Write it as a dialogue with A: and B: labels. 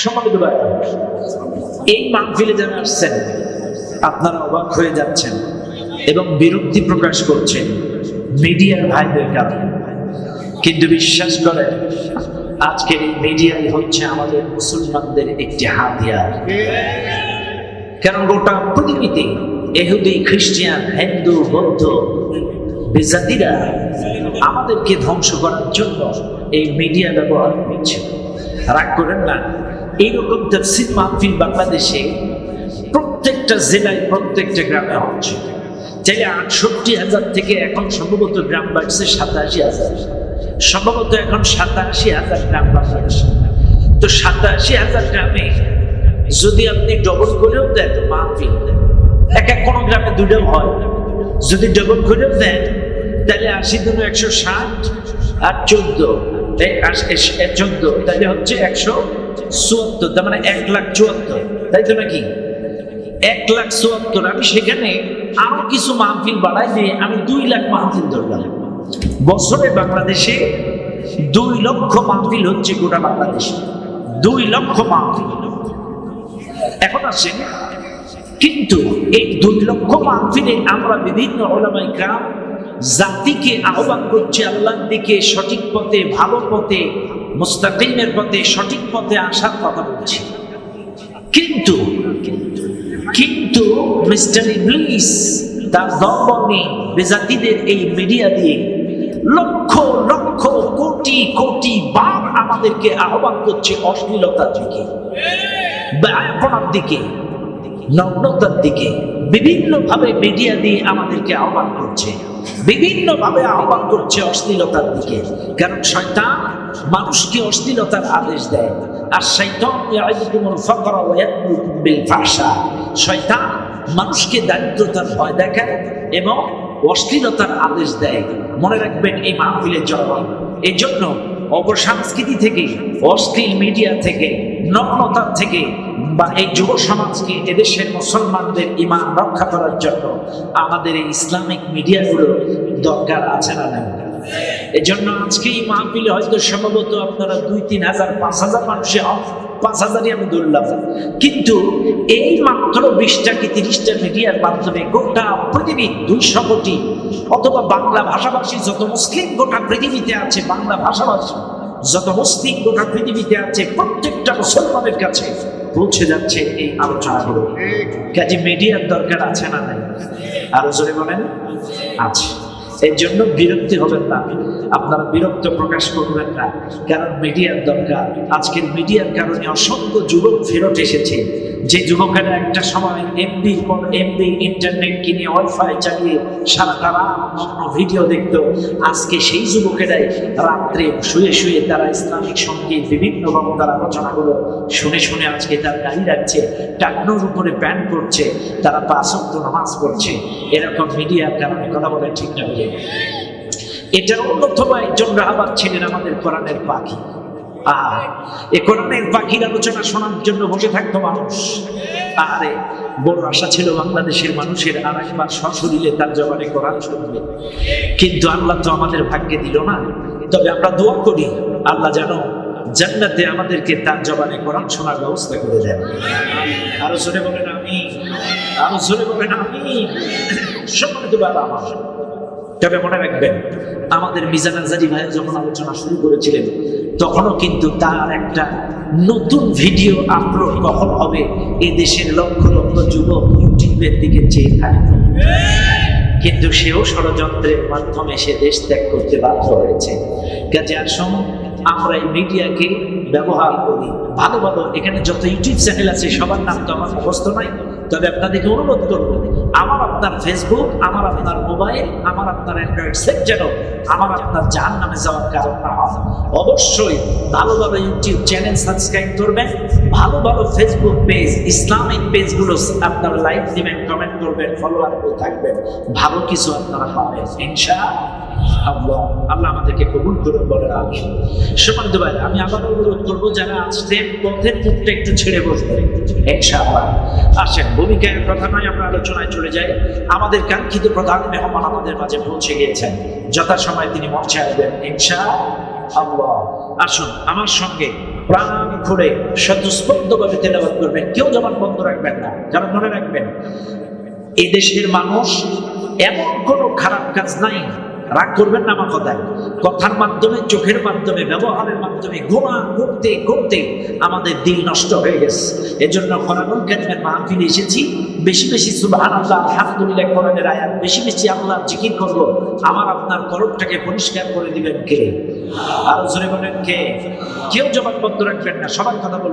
A: সম্মানিত ভাই, এই মাহফিলে যারা আসছেন, আপনারা অবাক হয়ে যাচ্ছেন এবং বিরক্তি প্রকাশ করছেন মিডিয়ার ভাইদের কাছে কিন্তু বিশ্বাস করেন আজকের এই মিডিয়াই হচ্ছে আমাদের মুসলমানদের একটি হাতিয়ার। কারণ গোটা পৃথিবীতে এহুদি খ্রিস্টান হিন্দু, বৌদ্ধ, বেজাতিরা আমাদেরকে ধ্বংস করার জন্য এই মিডিয়া ব্যবহার করছে। রাগ করেন না। এইরকম তফসিল মাহফিল বাংলাদেশে প্রত্যেকটা জেলায়, প্রত্যেকটা গ্রামে হচ্ছে। চাইলে আটষট্টি হাজার থেকে এখন সম্ভবত গ্রাম বাড়ছে সাতাশি হাজার। সম্ভবত এখন সাতাশি হাজার গ্রাম বাংলাদেশে তো সাতাশি হাজার গ্রামে যদি আপনি ডবল করেও দেন মাহফিল, এক এক কোনো গ্রামে দুটাও হয়। যদি ডবল করেও দেন, তাহলে আশি দুটো একশো ষাট আর চোদ্দ। চোদ্দ তাহলে হচ্ছে একশো চুয়াত্তর, তার মানে এক লাখ চুয়াত্তর। তাই তো নাকি? এক লাখ চুয়াত্তর। আমি সেখানে আরও কিছু মাহফিল বাড়াই দিয়ে আমি দুই লাখ মাহফিল ধরলাম। বছরে বাংলাদেশে দুই লক্ষ মাহফিল হচ্ছে গোটা বাংলাদেশে। দুই লক্ষ মাহফিল। এখন আসেন, কিন্তু এই দুই লক্ষ মাহফিলে আমরা বিভিন্ন ওলামাই গ্রাম জাতিকে আহ্বান করছে আল্লাহর দিকে, সঠিক পথে, ভালো পথে, মুস্তাকিমের পথে, সঠিক পথে আসার কথা বলছি। কিন্তু কিন্তু মিস্টার ইংলিশ তার দম্বনে বেজাতিদের এই মিডিয়া দিয়ে লক্ষ লক্ষ, কোটি কোটি বার আমাদেরকে আহ্বান করছে অশ্লীলতার দিকে ব্যাপনার দিকে, নগ্নতার দিকে। বিভিন্ন ভাবে মিডিয়া দিয়ে আমাদেরকে আহ্বান করছে। বিভিন্ন ভাবে আহ্বান করছে অশ্লীলতার দিকে। কারণ শয়তান মানুষকে অশ্লীলতার আদেশ দেয়। আর শয়তান মানুষকে দারিদ্রতার ভয় দেখায় এবং অশ্লীলতার আদেশ দেয়। মনে রাখবেন, এই মাহফিলের জন্য এই জন্য অপসংস্কৃতি থেকে, অশ্লীল মিডিয়া থেকে নগ্নতার থেকে বা এই যুব সমাজকে এদেশের মুসলমানদের ইমান রক্ষা করার জন্য আমাদের এই ইসলামিক মিডিয়াগুলো দরকার আছে না নেই? এজন্য আজকে এই মাহফিলে হয়তো সম্ভবত আপনারা দুই, তিন হাজার, পাঁচ হাজার মানুষে পাঁচ হাজারই আমি ধরলাম। কিন্তু এই মাত্র বিশটা কি তিরিশটা মিডিয়ার মাধ্যমে গোটা পৃথিবী দুইশো কোটি অথবা বাংলা ভাষাভাষী যত মুসলিম গোটা পৃথিবীতে আছে, বাংলা ভাষাভাষী যত মুসলিম গোটা পৃথিবীতে আছে, প্রত্যেকটা মুসলমানের কাছে পৌঁছে যাচ্ছে এই আলোচনাগুলো কাজে মিডিয়ার দরকার আছে না নাই? আরও জোরে বলেন। আছে। এর জন্য বিরক্তি হবেন না। আপনারা বিরক্ত প্রকাশ করবেন না। কারণ মিডিয়ার দরকার। আজকের মিডিয়ার কারণে অসংখ্য যুবক ফেরত এসেছে। যে যুবকেরা একটা সময় এমবি পর এমবি ইন্টারনেট কিনে ওয়াইফাই চালিয়ে সারাটা রাত ভিডিও দেখতো। আজকে সেই যুবকেরাই রাত্রে শুয়ে শুয়ে তারা ইসলামিক সংগীত বিভিন্ন বক্তার আলোচনাগুলো শুনে শুনে আজকে তার গাড়ি রাখছে, টাকনোর উপরে প্যান্ট করছে, তারা পাঁচক্ত নামাজ পড়ছে। এরকম মিডিয়ার কারণে কথা বলে ঠিক না এটার অন্যতম একজন রাহাবার ছিলেন আমাদের কোরআনের পাখি। এ কোরআনের পাখির আলোচনা শোনার জন্য বসে থাকতো মানুষ। আরে বড় আশা ছিল বাংলাদেশের মানুষের আর একবার সশরীরে তার জবানে কোরআন শুনবে। কিন্তু আল্লাহ তো আমাদের ভাগ্যে দিল না। তবে আমরা দোয়া করি, আল্লাহ জানো জান্নাতে আমাদেরকে তার জবানে কোরআন শোনার ব্যবস্থা করে দেন। আরও জোরে বলেন আমি আরও জোরে বলেন আমি সম্মানিত বাবা আমার তবে মনে রাখবেন, আমাদের মিজান আজারি ভাই যখন আলোচনা শুরু করেছিলেন তখনও কিন্তু তার একটা নতুন ভিডিও আপলোড কখন হবে এই দেশের লক্ষ লক্ষ যুবক ইউটিউবের দিকে চেয়ে থাকে। কিন্তু সেও ষড়যন্ত্রের মাধ্যমে সে দেশ ত্যাগ করতে বাধ্য হয়েছে। কাজে আসুন আমরা এই মিডিয়াকে ব্যবহার করি ভালো ভালো এখানে যত ইউটিউব চ্যানেল আছে, সবার নাম তো আমার মুখস্থ নাই। তবে আপনাদেরকে অনুরোধ করব, আমার আপনার ফেসবুক আমার আপনার মোবাইল আমার আপনার অ্যান্ড্রয়েড সেট যেন আমার আপনার জাহান নামে যাওয়ার কারণ না হয়। অবশ্যই ভালো ভালো ইউটিউব চ্যানেল সাবস্ক্রাইব করবেন, ভালো ভালো ফেসবুক পেজ ইসলামিক পেজগুলো আপনারা লাইক দিবেন কমেন্ট করবেন ফলোয়ার করে থাকবেন। ভালো কিছু আপনারা পাবেন ইনশা আল্লাহ আমাদেরকে কবুল করুন বলেন আমি সমান ভাই, আমি আবার অনুরোধ করব, যারা আসছেন, পথের মুখটা একটু ছেড়ে বসবে ইনশাআল্লাহ। আসেন ভূমিকার কথা নয়, আমরা আলোচনায় চলে যাই। আমাদের কাঙ্ক্ষিত প্রধান মেহমান আমাদের মাঝে পৌঁছে গিয়েছেন। যথাসময়ে তিনি মঞ্চে আসবেন ইনশা আল্লাহ আসুন, আমার সঙ্গে প্রাণ খুলে স্বতঃস্ফূর্তভাবে তেলাবাদ করবেন। কেউ যেমন বন্ধ রাখবেন না কারণ মনে রাখবেন এই দেশের মানুষ এমন কোনো খারাপ কাজ নাই। রাগ করবেন না আমার কথায়। কথার মাধ্যমে, চোখের মাধ্যমে, ব্যবহারের মাধ্যমে গোনা করতে করতে আমাদের দিল নষ্ট হয়ে গেছে। এজন্য কোরআনুল কারিমের মাহফিলে এসেছি। বেশি বেশি সুবহানাল্লাহ, আলহামদুলিল্লাহ কোরআনের আয়াত। বেশি বেশি আল্লাহ জিকির করব। আমার আপনার কলমটাকে পরিষ্কার করে দিবেন কে? আরও জোরে বলেন কে? কেউ জবান বন্ধ রাখবেন না, সবার কথা